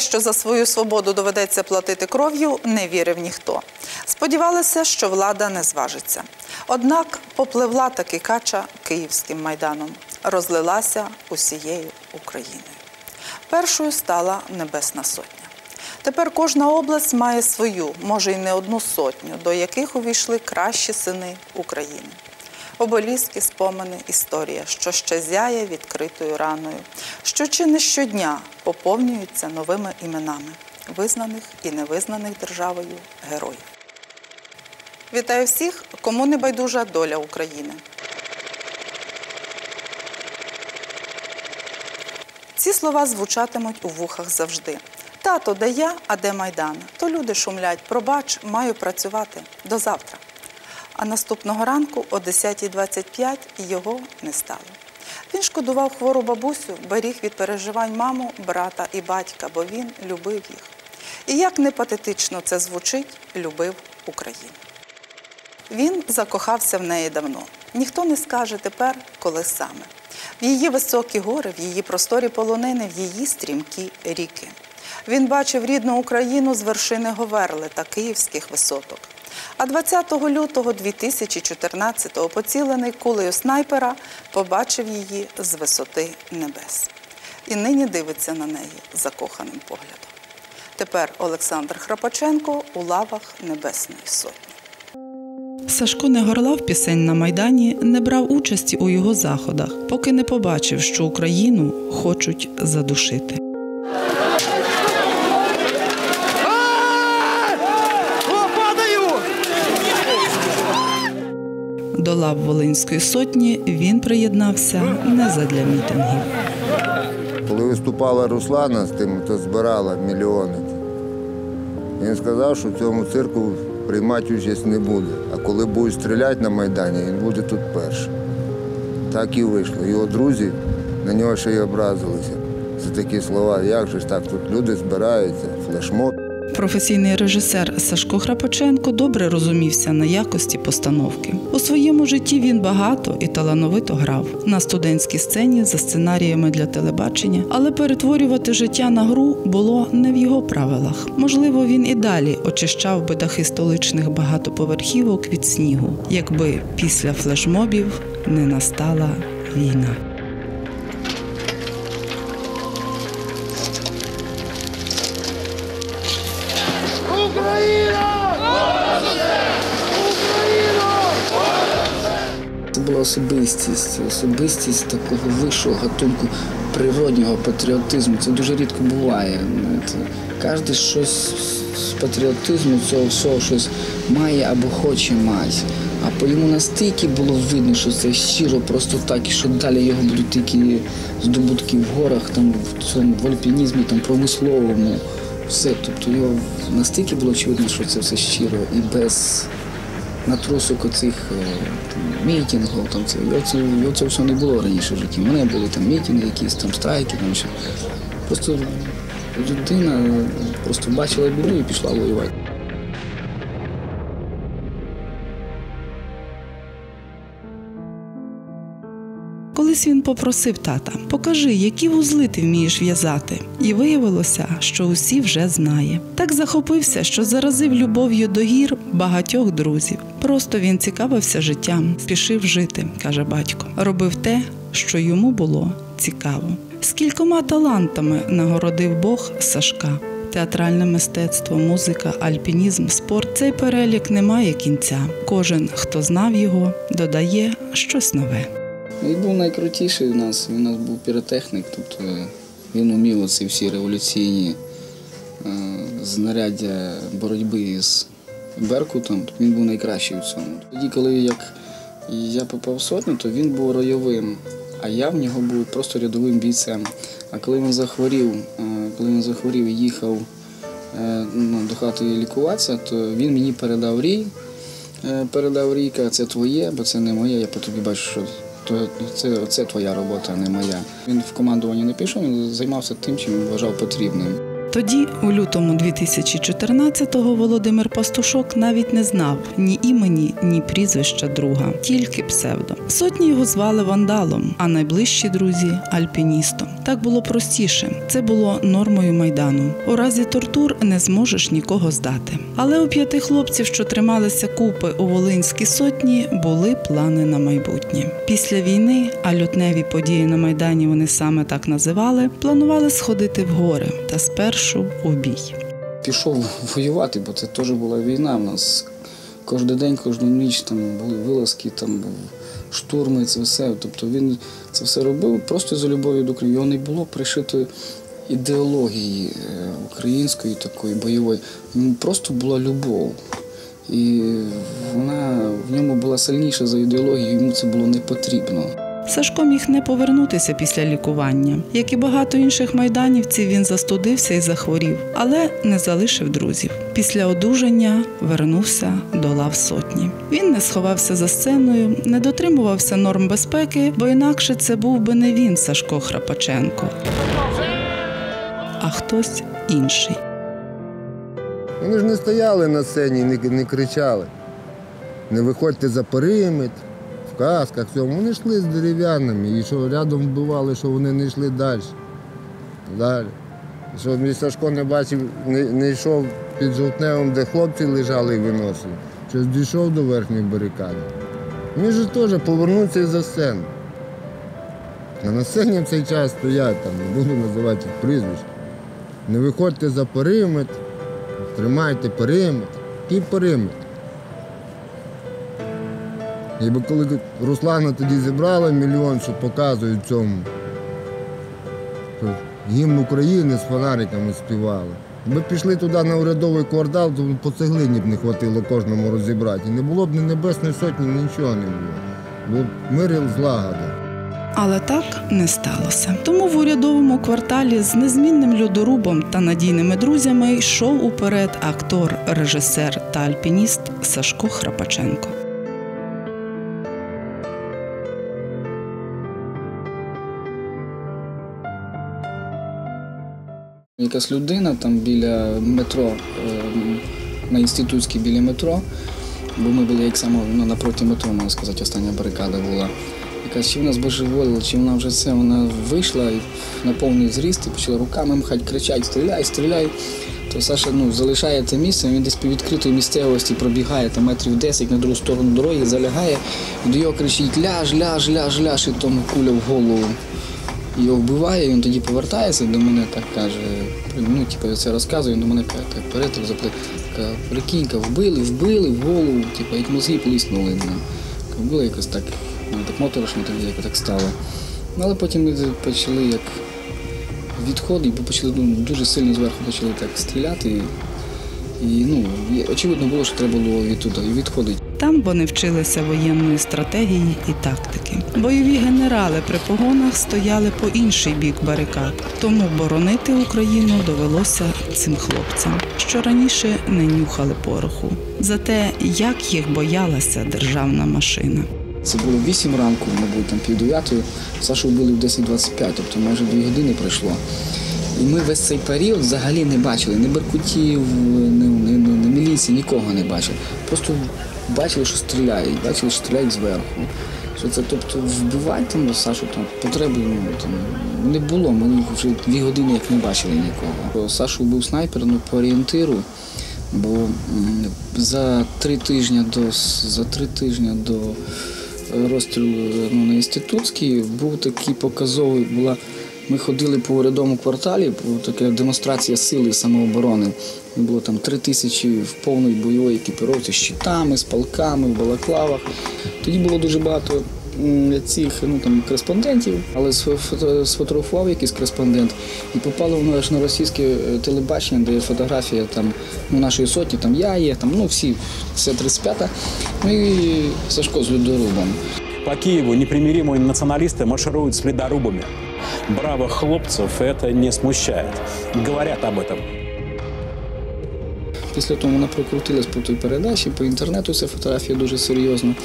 що за свою свободу доведеться платити кров'ю, не вірив ніхто. Сподівалися, що влада не зважиться. Однак попливла таки кача київським майданом, розлилася усією Україною. Першою стала Небесна Сотня. Тепер кожна область має свою, може й не одну сотню, до яких увійшли кращі сини України. Оболізки, спомини, історія, що ще зяє відкритою раною, що чи не щодня поповнюються новими іменами визнаних і невизнаних державою героїв. Вітаю всіх, кому не байдужа доля України. Ці слова звучатимуть у вухах завжди. Тато, де я, а де Майдан? То люди шумлять, пробач, маю працювати. До завтра. А наступного ранку о 10.25 його не стало. Він шкодував хвору бабусю, беріг від переживань маму, брата і батька, бо він любив їх. І як не патетично це звучить, любив Україну. Він закохався в неї давно. Ніхто не скаже тепер, коли саме. В її високі гори, в її просторі полонини, в її стрімкі ріки. Він бачив рідну Україну з вершини Говерли та київських висоток. А 20 лютого 2014-го поцілений кулею снайпера побачив її з висоти небес. І нині дивиться на неї закоханим поглядом. Тепер Олександр Храпаченко у лавах Небесної Сотні. Сашко не горлав пісень на Майдані, не брав участі у його заходах, поки не побачив, що Україну хочуть задушити. До лав Волинської сотні він приєднався не задля мітингів. Коли виступала Руслана з тим, то збирала мільйони. Він сказав, що в цьому цирку приймати участь не буде. А коли будуть стріляти на Майдані, він буде тут перший. Так і вийшло. Його друзі на нього ще й образилися. За такі слова, як же ж так, тут люди збираються, флешмоб. Професійний режисер Сашко Храпаченко добре розумівся на якості постановки. У своєму житті він багато і талановито грав на студентській сцені за сценаріями для телебачення, але перетворювати життя на гру було не в його правилах. Можливо, він і далі очищав би дахи столичних багатоповерхівок від снігу, якби після флешмобів не настала війна. Особистість, особистість такого вищого гатунку природнього патріотизму. Це дуже рідко буває. Кожен щось з патріотизму цього всього щось має або хоче мати. А по йому настільки було видно, що це щиро просто так, і що далі його будуть тільки здобутки в горах, там в цьому в альпінізмі, там промисловому. Все. Тобто його настільки було очевидно, що це все щиро і без натрусок оцих е, там, мітингів, там це його, це все не було раніше в житті. У мене були там мітинги, якісь там страйки, там що. Просто людина просто бачила біду і пішла воювати. Колись він попросив тата: покажи, які вузли ти вмієш в'язати. І виявилося, що усі вже знає. Так захопився, що заразив любов'ю до гір багатьох друзів. Просто він цікавився життям, спішив жити, каже батько. Робив те, що йому було цікаво. Скількома талантами нагородив Бог Сашка. Театральне мистецтво, музика, альпінізм, спорт цей перелік не має кінця. Кожен, хто знав його, додає щось нове. Він був найкрутіший у нас. Він у нас був піротехнік, тобто він умів оці всі революційні е, знаряддя боротьби з Беркутом. Він був найкращий у цьому. Тоді, коли як я попав в сотню, то він був ройовим, а я в нього був просто рядовим бійцем. А коли він захворів, е, коли він захворів і їхав ну, до хати лікуватися, то він мені передав рій. Передав рій, каже, це твоє, бо це не моє. Я по тобі бачу, що то це, це твоя робота, а не моя. Він в командування не пішов, він займався тим, чим вважав потрібним. Тоді, у лютому 2014-го, Володимир Пастушок навіть не знав ні імені, ні прізвища друга, тільки псевдо. Сотні його звали вандалом, а найближчі друзі альпіністом. Так було простіше. Це було нормою майдану. У разі тортур не зможеш нікого здати. Але у п'яти хлопців, що трималися купи у Волинській сотні, були плани на майбутнє. Після війни, а лютневі події на майдані вони саме так називали, планували сходити в гори та спершу у бій. Пішов воювати, бо це теж була війна. У нас кожен день, кожну ніч там були вилазки, там штурми, це все. Тобто він це все робив просто за любов'ю до України. Його не було пришитої ідеології е, української такої бойової. Йому просто була любов. І вона в ньому була сильніша за ідеологію, йому це було не потрібно. Сашко міг не повернутися після лікування. Як і багато інших майданівців, він застудився і захворів, але не залишив друзів. Після одужання вернувся до лав сотні. Він не сховався за сценою, не дотримувався норм безпеки, бо інакше це був би не він, Сашко Храпаченко, а хтось інший. Вони ж не стояли на сцені, не, не кричали. Не виходьте за периметр, в касках, всьому. Вони йшли з дерев'яними. І що рядом вбивали, що вони не йшли далі. Далі. Що мій Сашко не бачив, не, не йшов під жовтневим, де хлопці лежали і виносили. Щось дійшов до верхньої барикади. Він же теж повернувся за сцену. А на сцені в цей час стоять, там, не буду називати прізвищ. Не виходьте за периметр, тримайте периметр. Який периметр? Якби коли Руслана тоді зібрала мільйон, що показують цьому, то гімн України з фонариками співали. Якби пішли туди на урядовий квартал, то по цеглині б не хватило кожному розібрати. І не було б ні Небесної сотні, нічого не було. Був б мир і злагода. Але так не сталося. Тому в урядовому кварталі з незмінним льодорубом та надійними друзями йшов уперед актор, режисер та альпініст Сашко Храпаченко. Якась людина там біля метро, ем, на інститутській біля метро, бо ми були як само ну, напроти метро, можна сказати, остання барикада була. Якась чи вона збожеволіла, чи вона вже це, вона вийшла на повний зріст і почала руками махати, кричать, стріляй, стріляй. То Саша ну, залишає це місце, він десь по відкритої місцевості пробігає там метрів 10 на другу сторону дороги, залягає, до його кричить ляж, ляж, ляж, ляж, і тому куля в голову його вбиває, він тоді повертається до мене, так каже, ну, типу, я це розказує, він до мене так, перед заплив. Каже, прикинька, вбили, вбили в голову, типу, як мозги поліснули. Ну. Було якось так, ну, так моторошно тоді якось так стало. Ну, Але потім ми почали як відходи, бо почали ну, дуже сильно зверху почали так стріляти. І, ну, очевидно було, що треба було відтуди відходити. Там вони вчилися воєнної стратегії і тактики. Бойові генерали при погонах стояли по інший бік барикад, тому боронити Україну довелося цим хлопцям, що раніше не нюхали пороху. За те, як їх боялася державна машина. Це було 8 ранку, мабуть, там пів дев'ятої. Сашу вбили в 10.25, тобто майже 2 години пройшло. І ми весь цей період взагалі не бачили ні беркутів, ні, ні, ні, ні міліції, нікого не бачили. Просто бачили, що стріляють, бачили, що стріляють зверху. Що це, тобто, вбивати там Сашу там потреби ну, там, не було. Ми вже дві години як не бачили нікого. Сашу був снайпер ну, по орієнтиру. Бо за три тижні до за три тижні до е, розстрілу ну, на інститутській був такий показовий. Була ми ходили по урядовому кварталі, така демонстрація сили самооборони. Було там три тисячі в повної бойової екіпіровці з щитами, з палками, в балаклавах. Тоді було дуже багато цих ну, там, кореспондентів, але сфотографував якийсь кореспондент і попало воно аж на російське е, телебачення, де є фотографія там, ну, нашої сотні, там я є, там, ну всі, це 35-та. Ну і Сашко з людорубом. По Киеву непримиримые националисты маршируют с ледорубами Бравых хлопцев это не смущает. Говорят об этом. Після того вона прокрутилась по той передачі, по інтернету ця фотографія дуже серйозно.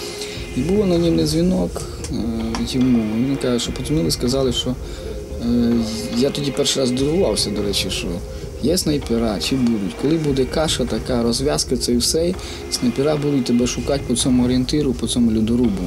І був анонімний дзвінок е, йому. Він каже, що подзвонили, сказали, що е, я тоді перший раз здивувався, до речі, що є снайпера, чи будуть. Коли буде каша, така розв'язка, це і все, снайпера будуть тебе шукати по цьому орієнтиру, по цьому льодорубу.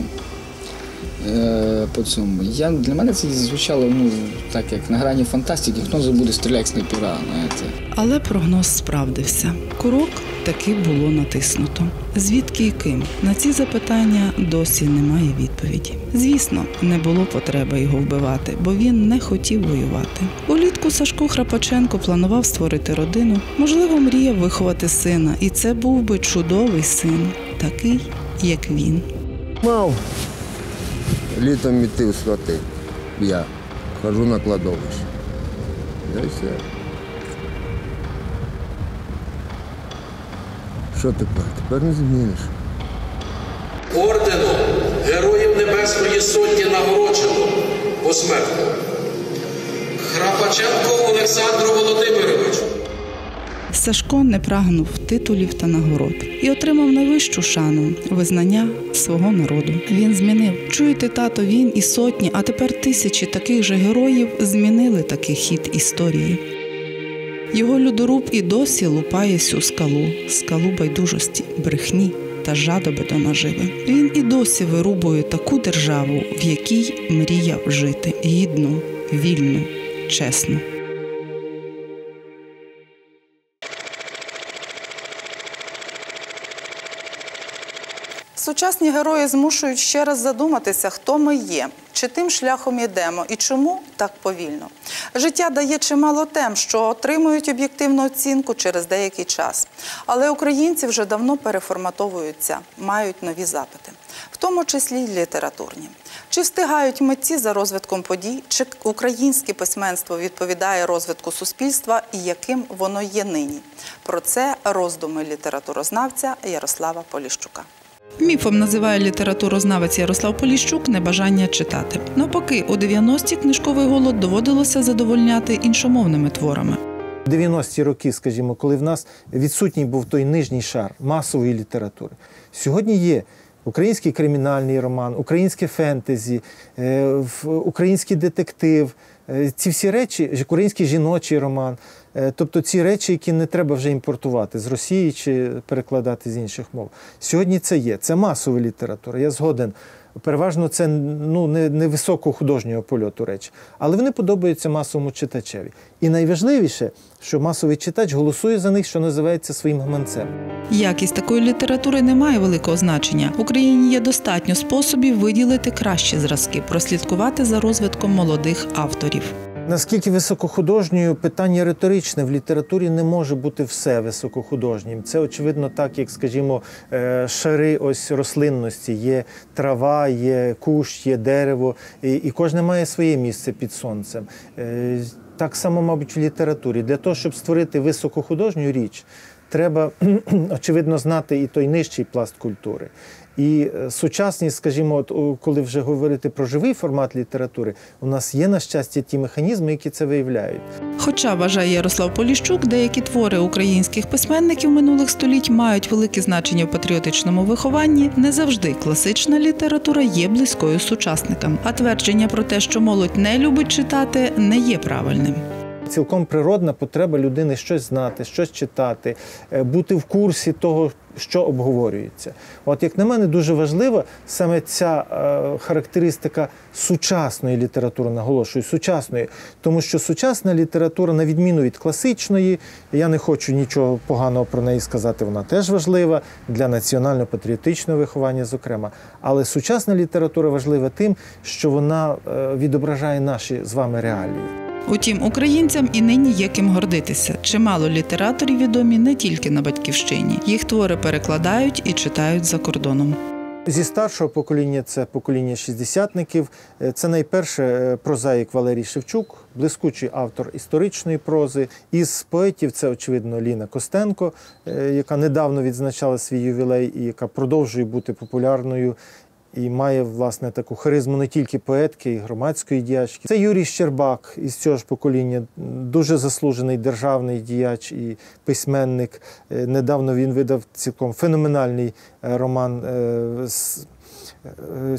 е, по цьому. Я, для мене це звучало ну, так, як на грані фантастики, хто забуде стріляти снайпера. Знаєте. Але прогноз справдився. Курок таки було натиснуто. Звідки і ким? На ці запитання досі немає відповіді. Звісно, не було потреби його вбивати, бо він не хотів воювати. Улітку Сашко Храпаченко планував створити родину, можливо, мріяв виховати сина, і це був би чудовий син, такий, як він. Мав літом іти в свати. Я хожу на кладовище. Да і все. Що тепер? Тепер не зміниш. Орденом Героїв Небесної Сотні нагороджено посмертно. Храпаченко Олександру Володимировичу. Сашко не прагнув титулів та нагород і отримав найвищу шану визнання свого народу. Він змінив. Чуєте, тато, він і сотні, а тепер тисячі таких же героїв змінили такий хід історії. Його людоруб і досі лупає сю скалу, скалу байдужості, брехні та жадоби до наживи. Він і досі вирубує таку державу, в якій мріяв жити гідну, вільну, чесну. Сучасні герої змушують ще раз задуматися, хто ми є, чи тим шляхом йдемо і чому так повільно. Життя дає чимало тем, що отримують об'єктивну оцінку через деякий час. Але українці вже давно переформатовуються, мають нові запити, в тому числі й літературні. Чи встигають митці за розвитком подій, чи українське письменство відповідає розвитку суспільства і яким воно є нині? Про це роздуми літературознавця Ярослава Поліщука. Міфом називає літературознавець Ярослав Поліщук небажання читати. Навпаки, у 90-ті книжковий голод доводилося задовольняти іншомовними творами. 90-ті роки, скажімо, коли в нас відсутній був той нижній шар масової літератури. Сьогодні є український кримінальний роман, українське фентезі, е, український детектив. Е, Ці всі речі, український жіночий роман. Е, Тобто ці речі, які не треба вже імпортувати з Росії чи перекладати з інших мов. Сьогодні це є. Це масова література. Я згоден. Переважно це ну, не, не високого художнього польоту речі, але вони подобаються масовому читачеві. І найважливіше, що масовий читач голосує за них, що називається своїм гаманцем. Якість такої літератури не має великого значення. В Україні є достатньо способів виділити кращі зразки, прослідкувати за розвитком молодих авторів. Наскільки високохудожньою питання риторичне в літературі не може бути все високохудожнім. Це очевидно так, як, скажімо, е, шари ось рослинності. Є трава, є кущ, є дерево, і, і кожне має своє місце під сонцем. Е, Так само, мабуть, в літературі. Для того, щоб створити високохудожню річ, треба очевидно знати і той нижчий пласт культури. І е, сучасність, скажімо, от коли вже говорити про живий формат літератури, у нас є на щастя ті механізми, які це виявляють. Хоча вважає Ярослав Поліщук, деякі твори українських письменників минулих століть мають велике значення в патріотичному вихованні, не завжди класична література є близькою сучасникам. А твердження про те, що молодь не любить читати, не є правильним. Цілком природна потреба людини щось знати, щось читати, е, бути в курсі того, що обговорюється. От як на мене, дуже важлива саме ця е, характеристика сучасної літератури, наголошую, сучасної, тому що сучасна література, на відміну від класичної, я не хочу нічого поганого про неї сказати, вона теж важлива для національно-патріотичного виховання, зокрема. Але сучасна література важлива тим, що вона е, відображає наші з вами реалії. Утім, українцям і нині є ким гордитися. Чимало літераторів відомі не тільки на батьківщині. Їх твори перекладають і читають за кордоном. Зі старшого покоління це покоління шістдесятників. Е, Це найперше е, прозаїк Валерій Шевчук, блискучий автор історичної прози. Із поетів це, очевидно, Ліна Костенко, е, яка недавно відзначала свій ювілей і яка продовжує бути популярною. І має власне таку харизму не тільки поетки, і громадської діячки. Це Юрій Щербак із цього ж покоління, дуже заслужений державний діяч і письменник. Е, Недавно він видав цілком феноменальний е, роман е,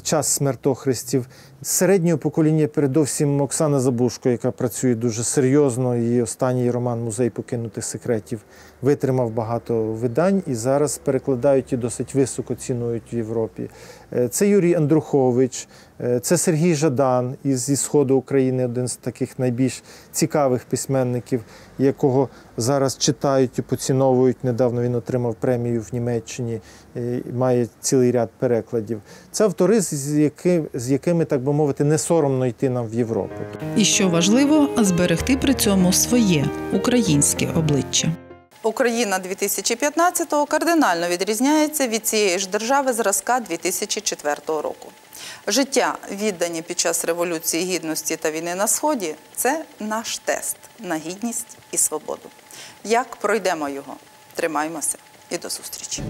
Час смертохрестів. Середнього покоління, передовсім Оксана Забушко, яка працює дуже серйозно. Її останній роман Музей покинутих секретів витримав багато видань і зараз перекладають і досить високо цінують в Європі. Е, Це Юрій Андрухович, е, це Сергій Жадан із сходу України, один з таких найбільш цікавих письменників, якого зараз читають і поціновують. Недавно він отримав премію в Німеччині, е, має цілий ряд перекладів. Це автори, з, яки, з якими, так би мовити, не соромно йти нам в Європу. І що важливо, зберегти при цьому своє українське обличчя. Україна 2015-го кардинально відрізняється від цієї ж держави зразка 2004 року. Життя, віддані під час Революції Гідності та війни на Сході, це наш тест на гідність і свободу. Як пройдемо його? Тримаймося і до зустрічі!